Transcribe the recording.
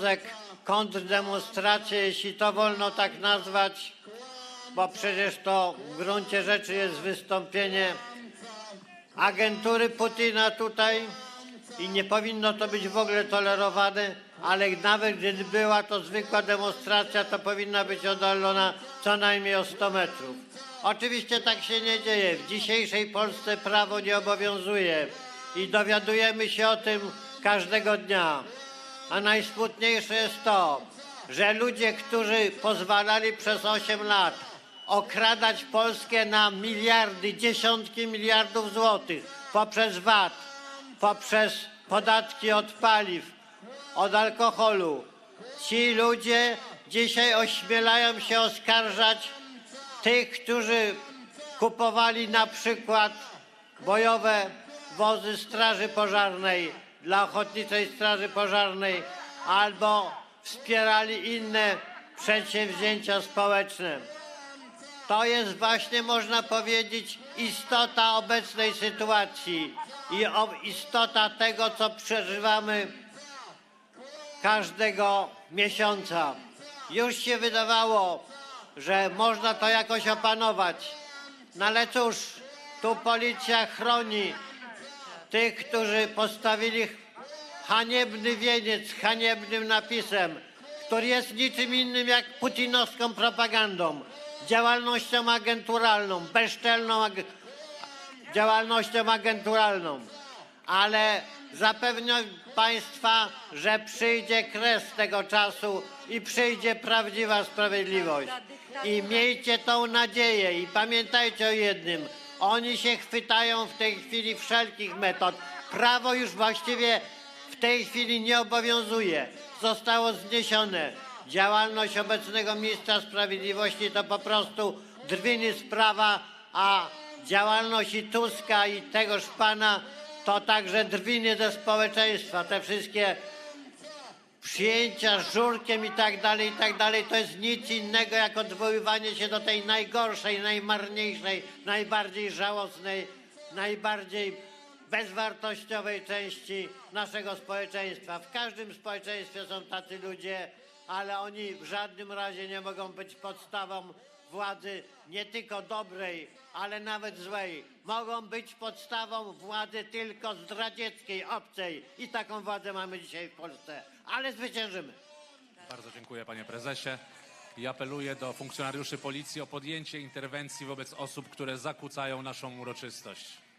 związek kontrdemonstracje, jeśli to wolno tak nazwać, bo przecież to w gruncie rzeczy jest wystąpienie agentury Putina tutaj i nie powinno to być w ogóle tolerowane, ale nawet gdyby była to zwykła demonstracja, to powinna być oddalona co najmniej o 100 metrów. Oczywiście tak się nie dzieje. W dzisiejszej Polsce prawo nie obowiązuje i dowiadujemy się o tym każdego dnia. A najsmutniejsze jest to, że ludzie, którzy pozwalali przez 8 lat okradać Polskę na miliardy, dziesiątki miliardów złotych poprzez VAT, poprzez podatki od paliw, od alkoholu. Ci ludzie dzisiaj ośmielają się oskarżać tych, którzy kupowali na przykład bojowe wozy Straży Pożarnej dla Ochotniczej Straży Pożarnej albo wspierali inne przedsięwzięcia społeczne. To jest właśnie, można powiedzieć, istota obecnej sytuacji i istota tego, co przeżywamy każdego miesiąca. Już się wydawało, że można to jakoś opanować. No ale cóż, tu policja chroni tych, którzy postawili haniebny wieniec haniebnym napisem, który jest niczym innym jak putinowską propagandą, działalnością agenturalną, bezczelną ag- działalnością agenturalną. Ale zapewniam Państwa, że przyjdzie kres tego czasu i przyjdzie prawdziwa sprawiedliwość. I miejcie tą nadzieję i pamiętajcie o jednym. Oni się chwytają w tej chwili wszelkich metod. Prawo już właściwie w tej chwili nie obowiązuje. Zostało zniesione. Działalność obecnego ministra sprawiedliwości to po prostu drwiny z prawa, a działalność i Tuska i tegoż pana to także drwiny ze społeczeństwa. Te wszystkie przyjęcia żurkiem i tak dalej, i tak dalej, to jest nic innego jak odwoływanie się do tej najgorszej, najmarniejszej, najbardziej żałosnej, najbardziej bezwartościowej części naszego społeczeństwa. W każdym społeczeństwie są tacy ludzie, ale oni w żadnym razie nie mogą być podstawą władzy nie tylko dobrej, ale nawet złej. Mogą być podstawą władzy tylko zdradzieckiej, obcej. I taką władzę mamy dzisiaj w Polsce. Ale zwyciężymy. Bardzo dziękuję panie prezesie i apeluję do funkcjonariuszy policji o podjęcie interwencji wobec osób, które zakłócają naszą uroczystość.